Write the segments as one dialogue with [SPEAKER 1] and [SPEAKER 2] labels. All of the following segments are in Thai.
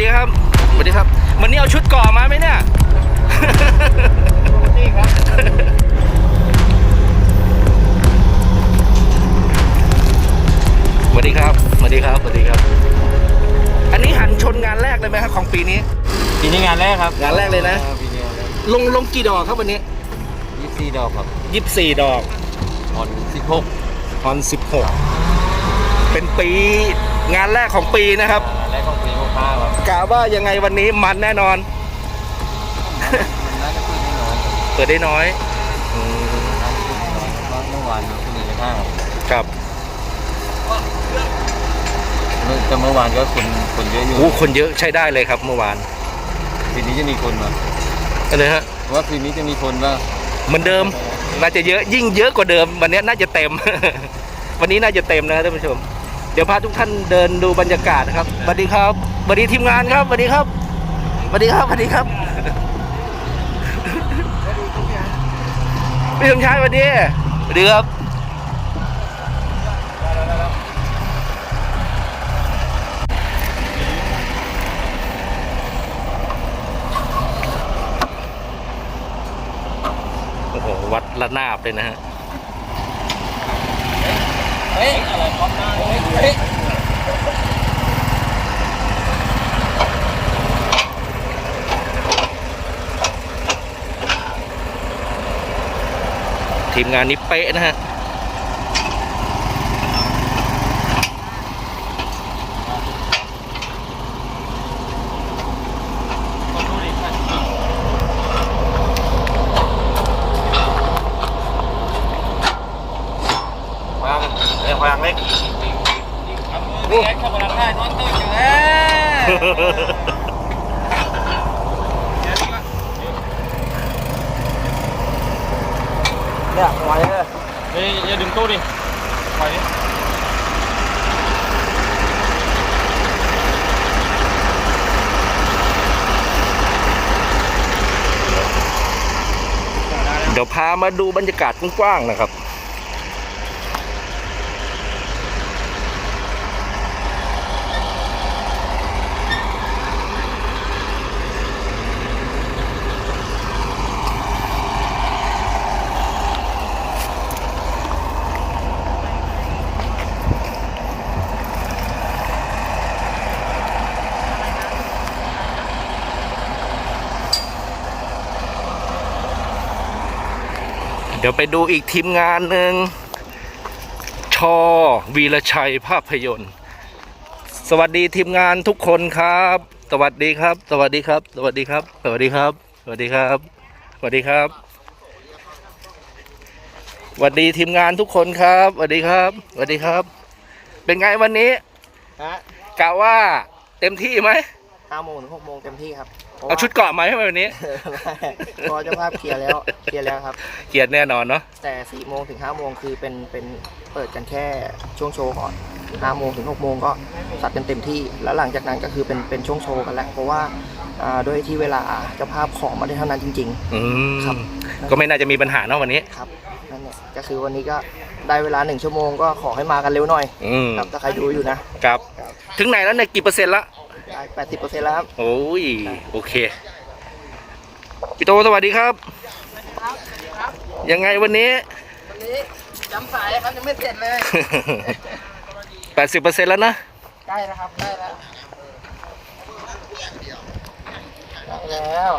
[SPEAKER 1] ดีครับ
[SPEAKER 2] สวัสดีครับ วันนี้เอาชุดก่อมาไหมเนี่ยสวัสดีครับสวัสดีครับสวัสดีครับ อันนี้หันชนงานแรกเลยไหมครับของ
[SPEAKER 1] ปีนี้
[SPEAKER 3] ปีนี้งานแรกครับงานแรกเล
[SPEAKER 2] ยนะลงลงกี่ดอกครับวันนี้
[SPEAKER 1] ยี่สิบสี่ดอกครับ
[SPEAKER 2] ยี่สิบสี่ดอก
[SPEAKER 1] ออนสิบหก
[SPEAKER 2] ตอนสิบหกเป็นปี งานแรกของปีนะครับ
[SPEAKER 1] แรกของปีหกห้าครับ
[SPEAKER 2] กะว่ายังไงวันนี้มันแน่นอน
[SPEAKER 1] มันน่าจะขึ้นไม่น้อย
[SPEAKER 2] เปิดได้น้อยอืม
[SPEAKER 1] น่าจะขึ้นไม่น้อยเพราะเมื่อวานขึ้นหนึ่งห้า
[SPEAKER 2] ครับ
[SPEAKER 1] แต่เมื่อวานก็คนคนเยอะอยู่
[SPEAKER 2] โอ้คนเยอะใช้ได้เลยครับ เมื่อวาน
[SPEAKER 1] คืนนี้จะมีคนมา
[SPEAKER 2] อะไรฮะ
[SPEAKER 1] ว่าคืนนี้จะมีคนว่า
[SPEAKER 2] เหมือนเดิมน่าจะเยอะยิ่งเยอะกว่าเดิม วันนี้น่าจะเต็ม วันนี้น่าจะเต็มนะครับท่านผู้ชม เดี๋ยวพาทุกท่านเดินดูบรรยากาศนะครับสวัสดีครับสวัสดีทีมงานครับสวัสดีครับสวัสดีครับสวัสดีครับพี่สมชายสวัสดีสวัสดีครับโอ้โหวัดระนาบเลยนะฮะ
[SPEAKER 1] ฮ้ยอะไรพร้อมหน้าเฮ้ย
[SPEAKER 2] ทีมงานนี้เป๊ะนะฮะ
[SPEAKER 1] วางเอ้ยวางเล็ก
[SPEAKER 2] โอ้
[SPEAKER 1] แอคเข้ามาทำได้นอนตื่นอยู่แล้ว
[SPEAKER 2] เนี่ยไว้เลย
[SPEAKER 1] เฮ้ยอย่าดึงตู้ดิปล่อยดิ
[SPEAKER 2] เดี๋ยวพามาดูบรรยากาศกว้างๆนะครับ เดี๋ยวไปดูอีกทีมงานหนึ่งชอวีรชัยภาพยนตร์ สวัสดีทีมงานทุกคนครับ สวัสดีครับ สวัสดีครับ สวัสดีครับ สวัสดีครับ สวัสดีครับ สวัสดีครับสวัสดีทีมงานทุกคนครับสวัสดีครับสวัสดีครับ เป็นไงวันนี้
[SPEAKER 4] ฮะ
[SPEAKER 2] กะว่าเต็มที่ไหม
[SPEAKER 4] ห้าโมงถึงหกโมงเต็มที่ครับพระ
[SPEAKER 2] เอาชุดเกราะมาให้ไหมวันนี้
[SPEAKER 4] ว่าเพอเจ้าภาพเคลียร์แล้วเคลียร์แล้วครับ
[SPEAKER 2] เกียรติแน่นอนเนาะ
[SPEAKER 4] แต่สี่โมงถึงห้าโมงคือเป็นเป็นเปิดกันแค่ช่วงโชว์ก่อนห้าโมงถึงหกโมงก็สัดกันเต็มที่ แล้วหลังจากนั้นก็คือเป็นเป็นช่วงโชว์กันแหละเพราะว่าอ่าด้วยที่เวลาเจ้าภาพของมาได้เท่านั้นจริง
[SPEAKER 2] อืม
[SPEAKER 4] ครับ
[SPEAKER 2] ก็ไม่น่าจะมีปัญหาเนาะวันนี้
[SPEAKER 4] ๆ ครับนั่นแหละก็คือวันนี้ก็ได้เวลาหนึ่งชั่วโมงก็ขอให้มากันเร็วหน่อย
[SPEAKER 2] อืม
[SPEAKER 4] ครับถ้าใครดูอยู่นะ ครับ
[SPEAKER 2] ถึงไหนแล้วเนี่ยกี่เปอร์เซ็นต์ละ
[SPEAKER 4] ได้แปดสิบเปอร์เซ็นต์แล้วครับ
[SPEAKER 2] โอ้ยโอเคพี่โตสวัสดีครับยังไงวันนี้
[SPEAKER 4] วันนี้จำสายครับยังไม่เสร็จเลย
[SPEAKER 2] แปดสิบเปอร์เซ็นต์แล้วนะ
[SPEAKER 4] ใกล้แล้วครับใกล้แล้วใกล้แล้ว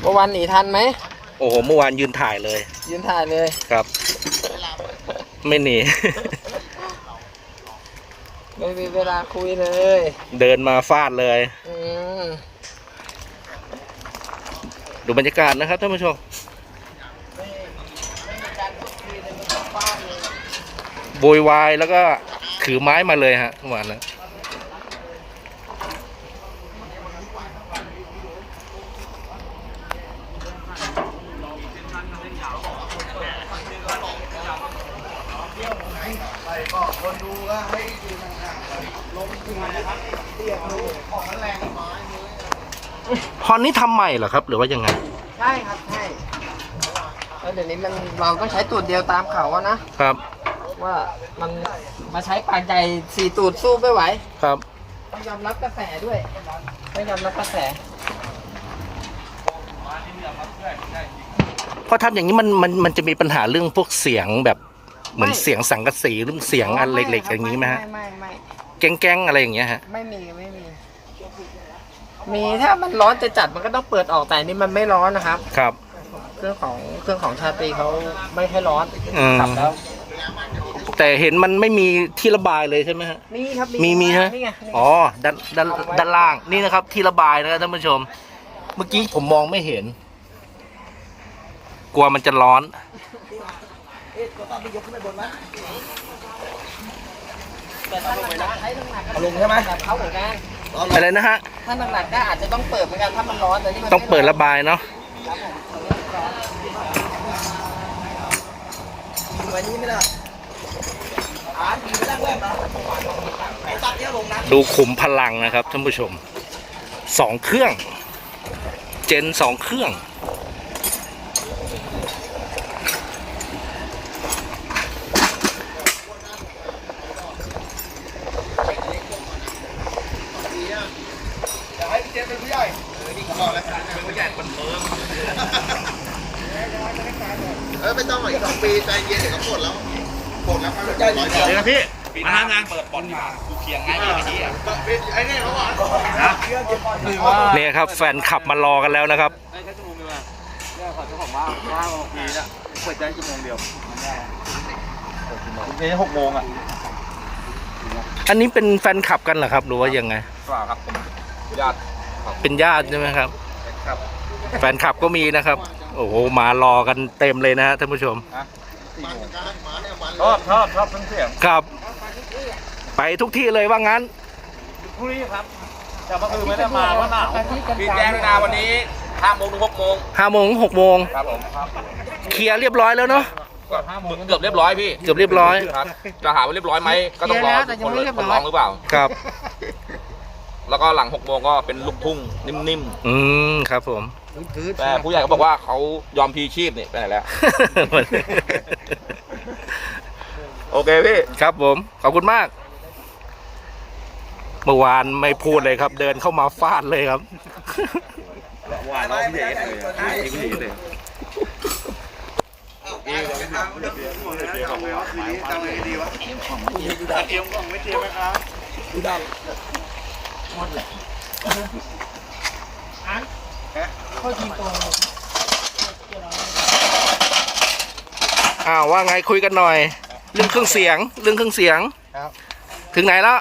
[SPEAKER 4] เมื่อวานหนีทันไหม
[SPEAKER 2] โอ้โหเมื่อวานยืนถ่ายเลย
[SPEAKER 4] ยืนถ่ายเลย
[SPEAKER 2] ครับ ไม่หนี
[SPEAKER 4] ไม่มีเวลาคุยเลย
[SPEAKER 2] เดินมาฟาดเลย
[SPEAKER 4] อืม
[SPEAKER 2] ดูบรรยากาศนะครับท่านผู้ชม โวยวายแล้วก็ถือไม้มาเลยฮะเมื่อวานนะ ฮอนนี้ทำใหม่เหรอครับ หรือว่ายังไง
[SPEAKER 4] ใช่ครับใช่แล้วเดี๋ยวนี้มันเราต้องใช้ตูดเดียวตามเขาอะนะ
[SPEAKER 2] ครับ
[SPEAKER 4] ว่ามันมาใช้ปากใหญ่สี่ตูดสู้ไม่ไหว
[SPEAKER 2] ครับ
[SPEAKER 4] ต้องยอมรับกระแสด้วยต้องยอมรับกระแส
[SPEAKER 2] เพราะทำอย่างนี้มันมันมันจะมีปัญหาเรื่องพวกเสียงแบบเหมือน
[SPEAKER 4] ไม่
[SPEAKER 2] เสียงสังกะสีหรือเสียงอันเล็กๆอย่างนี้ไหมฮะ
[SPEAKER 4] ไม่ไม่ไม่
[SPEAKER 2] แก๊งๆอะไรอย่างเงี้ยฮะ
[SPEAKER 4] ไม่มีไม่มี มีถ้ามันร้อนจะจัดมันก็ต้องเปิดออกแต่อันนี่มันไม่ร้อนนะครับ
[SPEAKER 2] ครับ
[SPEAKER 4] เครื่องของเครื่องของชาตรีเขาไม่ให้ร้อน
[SPEAKER 2] อืม
[SPEAKER 4] ขับแล้ว
[SPEAKER 2] แต่เห็นมันไม่มีที่ระบายเลยใช่ไหมฮะ
[SPEAKER 4] นี่ครับ
[SPEAKER 2] มีมีฮะ
[SPEAKER 4] นี่ไงนี่ไง
[SPEAKER 2] อ๋อ ด้านด้านด้านล่าง นี่นะครับ ที่ระบายนะครับท่านผู้ชม เมื่อกี้ผมมองไม่เห็น กลัวมันจะร้อน
[SPEAKER 4] ลงใช่ไหมเขาเหมือนกัน
[SPEAKER 2] อะไรนะฮะ
[SPEAKER 4] ถ้าหนักๆก็อาจจะต้องเปิดเหมือนกันถ้ามันร้อนแต่นี่มัน
[SPEAKER 2] ต้องเปิดระบายเนาะ
[SPEAKER 4] วันนี้ไม่ได้
[SPEAKER 2] ดูขุมพลังนะครับท่านผู้ชมสองเครื่อง เจนสองเครื่อง
[SPEAKER 5] เออไม่ต้องหรอกอีกสองปีใจเย็นเดี๋ยวก็ปลดแล้ว ปลดแล้วครับใจเย็น
[SPEAKER 1] เดี๋ยวนะพี่มาทำงานเปิดบอลมาดูเคียงง่ายดีอะ
[SPEAKER 5] ไอ้นี่เขาบอก
[SPEAKER 1] คือว่า
[SPEAKER 2] เนี่ยครับแฟนขับมารอกันแล้วนะครับ
[SPEAKER 1] ไอ้แค่ชั่วโมงเดียวอะเนี่ยขอเจ้าของว่าว่างปีน่ะเปิดได้ชั่วโมงเดียวนี่หกโมงอะ
[SPEAKER 2] อันนี้เป็นแฟนขับกันเหรอครับหรือว่ายังไง
[SPEAKER 1] เปล่าครับผมญาติ
[SPEAKER 2] เป็นญาติใช่ไหมครับ
[SPEAKER 1] ครับ
[SPEAKER 2] แฟนขับก็มีนะครับ โอ้โหมารอกันเต็มเลยนะฮะท่านผู้ชม
[SPEAKER 1] ชอบชอบชอบเครื่องเสียง
[SPEAKER 2] ครับ ไปทุกที่เลยว่างั้น
[SPEAKER 1] พรุ่งนี้ครับแต่เมื่อคืนไม่ได้มาเพราะหนาวมีแจ้งนาวันนี้ห้าโมงถึงหกโมง
[SPEAKER 2] ห้าโมงหกโมง
[SPEAKER 1] ครับผม
[SPEAKER 2] เคลียร์เรียบร้อยแล้วเนาะ
[SPEAKER 1] ก็ห้าโมงเกือบเรียบร้อยพี่
[SPEAKER 2] เกือบเรียบร้อย
[SPEAKER 1] ครับจะหาว่าเรียบร้อยไหมก็ต้องรอคนเลยคนร้องหรือเปล่า
[SPEAKER 2] ครับ
[SPEAKER 1] แล้วก็หลังหกโมงก็เป็นลูกทุ่งนิ่ม
[SPEAKER 2] อืมครับผม
[SPEAKER 1] ๆแต่ผู้ใหญ่ก็บอกว่าเขายอมพีชีพนี่ไปไหนแล้ว โอเคพี่
[SPEAKER 2] ครับผม ขอบคุณมาก เมื่อวานไม่พูดเลยครับ เดินเข้ามาฟาดเลยครับ
[SPEAKER 1] ว่าเราพี่เอกเลยพี่เอกเลย
[SPEAKER 2] อ้ อ้าวว่าไงคุยกันหน่อย เรื่องเครื่องเสียง เรื่องเครื่องเสียง
[SPEAKER 4] ครับ
[SPEAKER 2] ถึงไหนแล้ว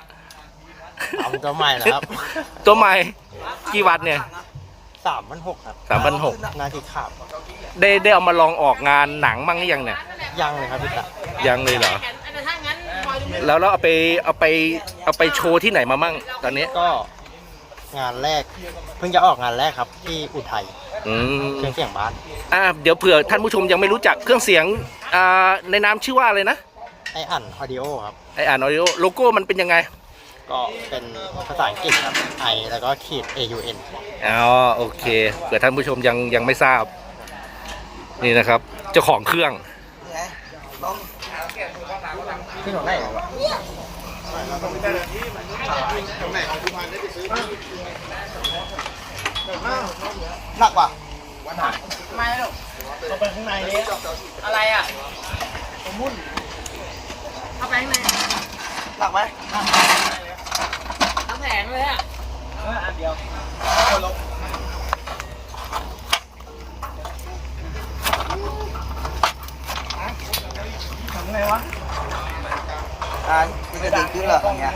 [SPEAKER 4] ตัวใหม่นะครับ
[SPEAKER 2] ตัวใหม่กี่วัตต์เนี่ย
[SPEAKER 4] สามพันหกครับ
[SPEAKER 2] สามพันหก
[SPEAKER 4] นาทีขับ
[SPEAKER 2] ได้ได้เอามาลองออกงานหนังบ้างหรือยังเนี่ย
[SPEAKER 4] ยังเลยครับพี่ตะ
[SPEAKER 2] ยังเลยเหรอแล้วเราเอาไปเอาไปเอาไปโชว์ที่ไหนมามั่งตอนนี้
[SPEAKER 4] ก็ งานแรก เพิ่งจะออกงานแรกครับ ที่อุทัย
[SPEAKER 2] อืม
[SPEAKER 4] เครื่องเสียงบ้าน
[SPEAKER 2] อ่าเดี๋ยวเผื่อท่านผู้ชมยังไม่รู้จักเครื่องเสียงอ่าในนามชื่อว่าอะไรนะ
[SPEAKER 4] ไออันออดิโอครับ
[SPEAKER 2] ไออ่านออดิโอโลโก้มันเป็นยังไง
[SPEAKER 4] ก็เป็นภาษาอังกฤษครับ I แล้วก็ขีด A U N
[SPEAKER 2] อ๋อโอเคเผื่อท่านผู้ชมยังยังไม่ทราบ นี่นะครับ เจ้าของเครื่อง
[SPEAKER 4] ที่หนู ไหน
[SPEAKER 5] หนักว่ะ
[SPEAKER 4] ไม่หรอกเอาไปข้างในนี้อะไรอะสมุนเอาไปข้างใน
[SPEAKER 5] หนักไหม
[SPEAKER 4] ทั้งแผงเลยอะเอออันเดียวทำไงวะ
[SPEAKER 5] อ่าคุณจะดึงขึ้นเหรออย่างเงี้ย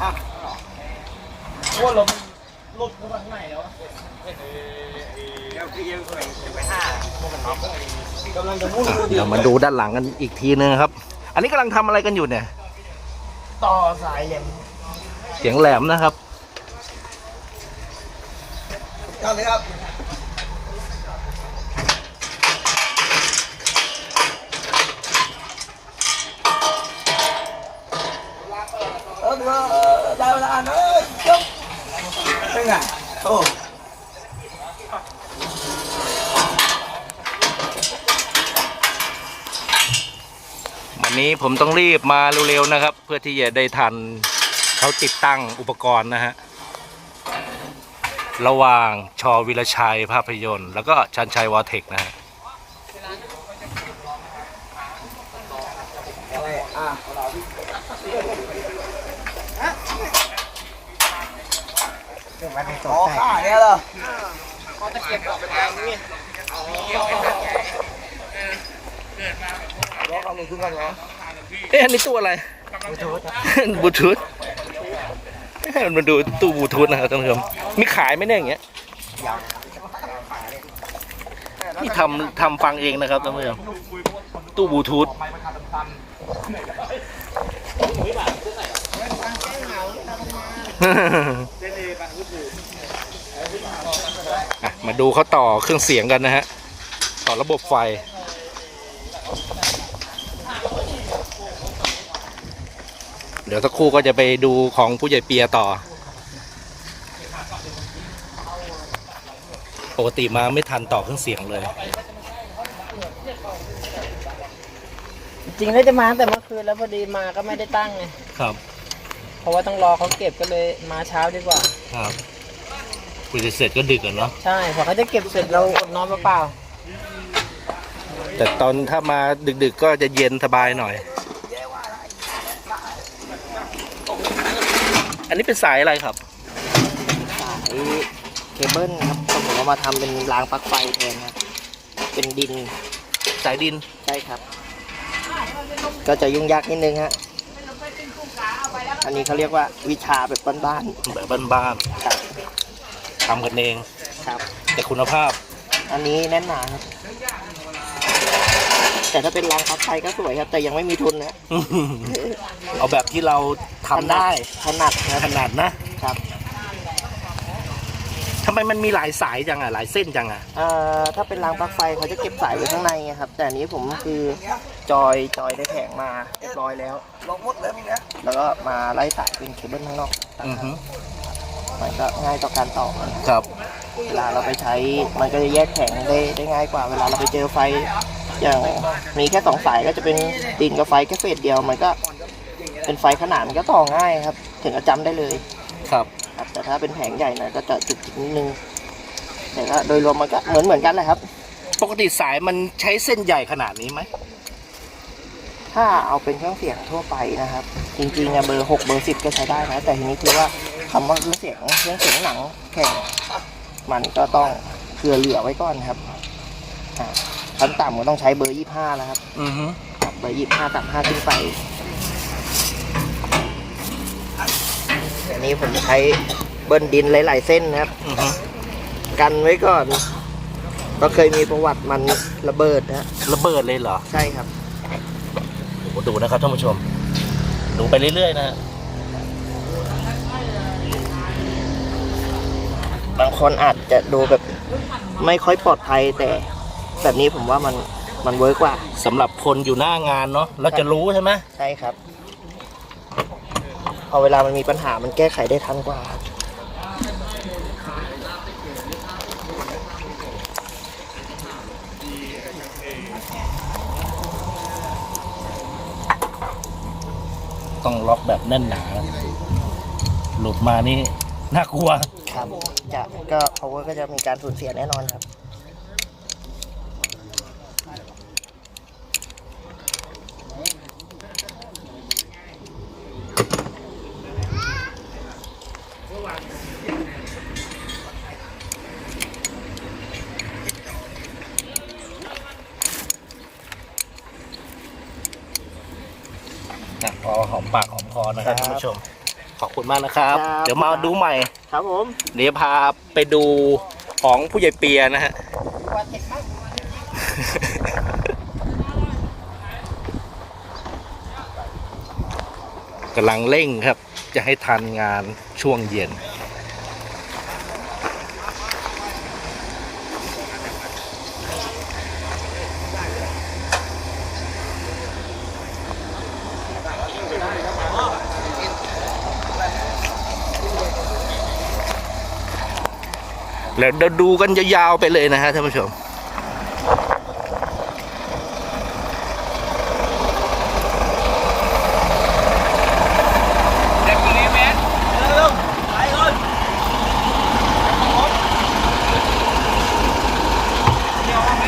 [SPEAKER 4] ตรลมลุดเข้ามาข้างในแล้วกำลังจะมุ่ง
[SPEAKER 2] เดี๋ยวมาดูด้านหลังกันอีกทีนึงครับ อันนี้กำลังทำอะไรกันอยู่เนี่ย
[SPEAKER 4] ต่อสายแหลม
[SPEAKER 2] เสียงแหลมนะครับ
[SPEAKER 4] เอาเลยครับเออ ได้เวลาเนอะจบเป็นไงโอ้
[SPEAKER 2] วันนี้ผมต้องรีบมาเร็วๆนะครับ เพื่อที่จะได้ทันเขาติดตั้งอุปกรณ์นะฮะระหว่างชอวิรชัยภาพยนตร์ แล้วก็ชันชัยวอเทคนะฮะ
[SPEAKER 4] อะไรอะ อ๋อข้าเนี่ยเหรอก็ตะเกียบเอามือขึ้นกันเหรอ
[SPEAKER 2] เอ๊ะอันนี้ตู้อะไรบูทูธให้มันดูตู้บูทูธนะครับท่านผู้ชมมีขายไหมเนี่ยอย่างเงี้ยนี่ทำทำฟังเองนะครับท่านผู้ชมตู้บูทูธอะ มาดูเขาต่อเครื่องเสียงกันนะฮะ ต่อระบบไฟ เดี๋ยวสักครู่ก็จะไปดูของผู้ใหญ่เปียต่อ ปกติมาไม่ทันต่อเครื่องเสียงเลย
[SPEAKER 6] จริงๆแล้วจะมาตั้งแต่เมื่อคืนแล้วพอดีมาก็ไม่ได้ตั้งไง
[SPEAKER 2] ครับ
[SPEAKER 6] เพราะว่าต้องรอเขาเก็บก็เลยมาเช้าดีกว่า
[SPEAKER 2] ครับ คุยเสร็จก็ดึกอะเนาะ
[SPEAKER 6] ใช่พอเขาจะเก็บเสร็จเราอดนอนเปล่า
[SPEAKER 2] แต่ตอนถ้ามาดึกๆก็จะเย็นสบายหน่อย อันนี้เป็นสายอะไรครับ
[SPEAKER 4] สายเคเบิลครับผมเอามาทำเป็นรางปลั๊กไฟแทนครับ เป็นดิน
[SPEAKER 2] สายดิน
[SPEAKER 4] ใช่ครับ ก็จะยุ่งยากนิดนึงฮะ อันนี้เขาเรียกว่าวิชาแบบบ้าน
[SPEAKER 2] แบบบ้าน
[SPEAKER 4] ๆครับ
[SPEAKER 2] ๆ ทำกันเอง
[SPEAKER 4] ครับ
[SPEAKER 2] แต่คุณภาพ
[SPEAKER 4] อันนี้แน่นหนาครับแต่ถ้าเป็นรางปลั๊กไฟก็สวยครับ แต่ยังไม่มีทุนนะ
[SPEAKER 2] เอาแบบที่เราทำได้
[SPEAKER 4] ถนัดนะ
[SPEAKER 2] ขนาดนะ
[SPEAKER 4] ครับ
[SPEAKER 2] ทำไมมันมีหลายสายจังอะหลายเส้นจังอะ
[SPEAKER 4] เอ่อถ้าเป็นรางปลั๊กไฟเขาจะเก็บสายไว้ข้างในไงครับ แต่อันนี้ผมคือจอยจอยได้แผงมาเรียบร้อยแล้วลงมดเลยมีนะแล้วก็มาไล่สายเป็นเคเบิลข้างนอก
[SPEAKER 2] อือฮึ
[SPEAKER 4] มันก็ง่ายต่อการต่อ
[SPEAKER 2] ครับ
[SPEAKER 4] เวลาเราไปใช้มันก็จะแยกแผงได้ได้ง่ายกว่า เวลาเราไปเจอไฟ อย่างมีแค่สองสายก็จะเป็นดินกับไฟแค่เฟสเดียวมันก็เป็นไฟขนาดมันก็ต่อง่ายครับ ถึงจะจำได้เลย
[SPEAKER 2] ครับ
[SPEAKER 4] ครับแต่ถ้าเป็นแผงใหญ่หน่อยก็จะจุกจิกนิดนึงแต่ก็โดยรวมมันก็เหมือนเหมือนกันแหละครับ
[SPEAKER 2] ปกติสายมันใช้เส้นใหญ่ขนาดนี้ไหม
[SPEAKER 4] ถ้าเอาเป็นเครื่องเสียงทั่วไปนะครับ จริงๆอะเบอร์หกเบอร์สิบก็ใช้ได้นะ แต่ทีนี้คือว่า คำว่าเครื่องเสียงเครื่องเสียงหนังแข่งมันก็ต้องเกลือเหลือไว้ก่อนครับอ่าขั้นต่ำก็ต้องใช้เบอร์ยี่ห้าแล้วครับ
[SPEAKER 2] อือฮึ
[SPEAKER 4] ครับเบอร์ยี่ห้าตับห้าขึ้นไปอันนี้ผมใช้เบิ้ลดินหลายๆเส้นนะครับ
[SPEAKER 2] อือฮึ
[SPEAKER 4] กันไว้ก่อนก็เคยมีประวัติมันระเบิดนะ
[SPEAKER 2] ระเบิดเลยเหรอ
[SPEAKER 4] ใช่ครับ
[SPEAKER 2] โอ้โหดูนะครับท่านผู้ชม ดูไปเรื่อยๆนะ
[SPEAKER 4] บางคนอาจจะดูแบบไม่ค่อยปลอดภัยแต่แบบนี้ผมว่ามันมันเวิร์กกว่า
[SPEAKER 2] สำหรับคนอยู่หน้างานเนาะเราจะรู้ใช่ไหม
[SPEAKER 4] ใช่ครับ พอเวลามันมีปัญหามันแก้ไขได้ทันกว่า
[SPEAKER 2] ต้องล็อกแบบแน่นหนา หลุดมานี่น่ากลัว
[SPEAKER 4] ครับจะก็ power ก็จะมีการสูญเสียแน่นอนครับ
[SPEAKER 2] นะพอหอมปากหอมคอนะครับ
[SPEAKER 4] ครับ
[SPEAKER 2] ท่านผู้ชม ขอบคุณมากนะครับ
[SPEAKER 4] ครับ
[SPEAKER 2] เดี๋ยวมาดูใหม่
[SPEAKER 4] ครับผม
[SPEAKER 2] เดี๋ยวพาไปดูของผู้ใหญ่เปียนะฮะกำลังเร่งครับ จะให้ทันงานช่วงเย็น แล้วดูกันยาวๆไปเลยนะฮะท่านผู้ชม
[SPEAKER 5] เด็กคนนี้เมตรเร็วไปเลยเดี๋ยวเอาไหม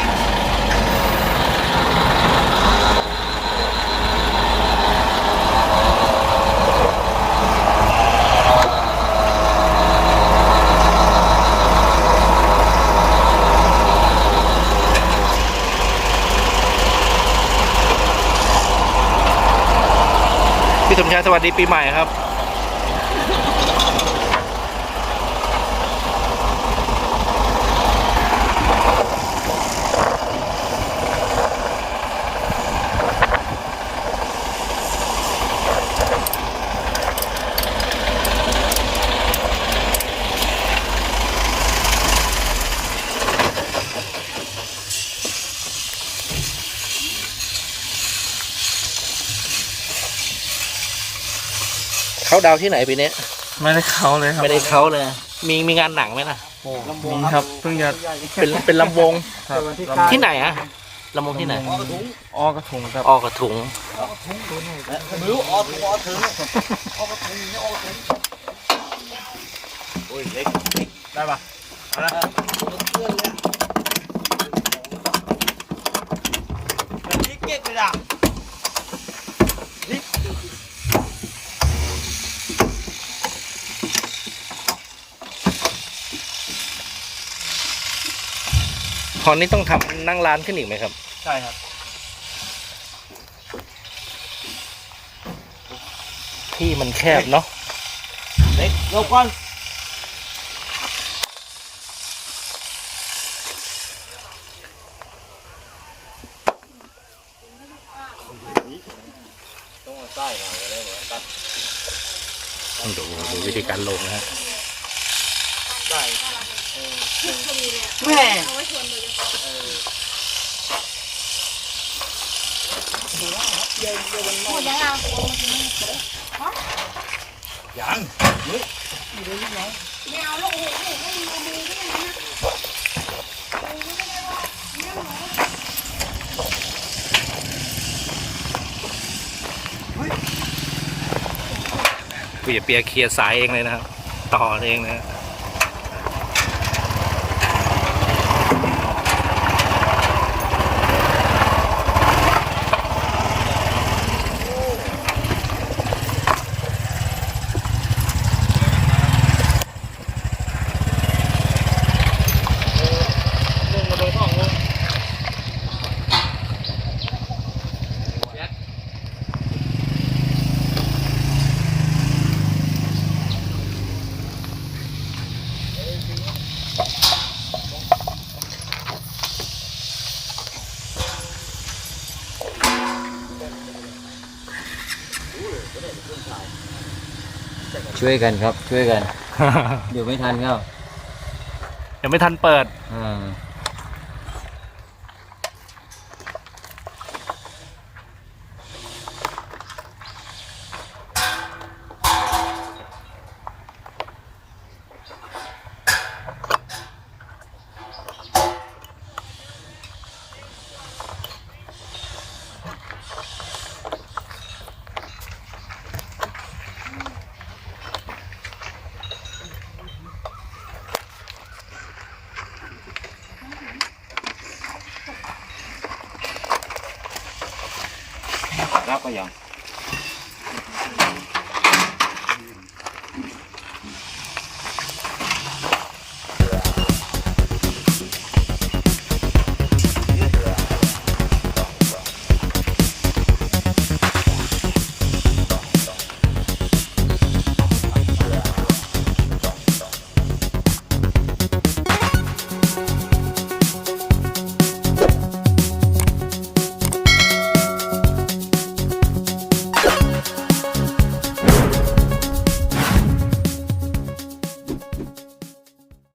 [SPEAKER 2] พี่สมชายส วัสดีปีใหม่ครับ ดาวที่ไหนปีนี้
[SPEAKER 7] ไม่ได้เขาเลยครับ
[SPEAKER 2] ไม่ได้เขาเลย มีมีงานหนังไหมล่ะ
[SPEAKER 7] มีครับเพิ่งจะ
[SPEAKER 2] เป็นเป็นลำวง
[SPEAKER 7] ครับ
[SPEAKER 2] ที่ไหนอะลำวงที่ไหน
[SPEAKER 7] อ้อกระถุงครับ
[SPEAKER 2] ออกกระถุง
[SPEAKER 5] ได้ปะเอาละนี่เก็บเลยอะ
[SPEAKER 2] อนี้ต้องทำนั่งร้านขึ้นอีกไหมครับ
[SPEAKER 5] ใช่ครับ
[SPEAKER 2] ที่มันแคบเนาะ
[SPEAKER 5] เล็กลงก่อน
[SPEAKER 2] ต้องดูดูวิธีการลงนะฮะ
[SPEAKER 8] แม่
[SPEAKER 2] ผู้ใหญ่เปียเคลียร์สายเองเลยนะครับ ต่อเองนะ
[SPEAKER 3] ช่วยกันครับช่วยกัน เดี๋ยวไม่ทันครับ
[SPEAKER 2] ยังไม่ทันเปิด
[SPEAKER 3] อ่า
[SPEAKER 5] รับไปยัง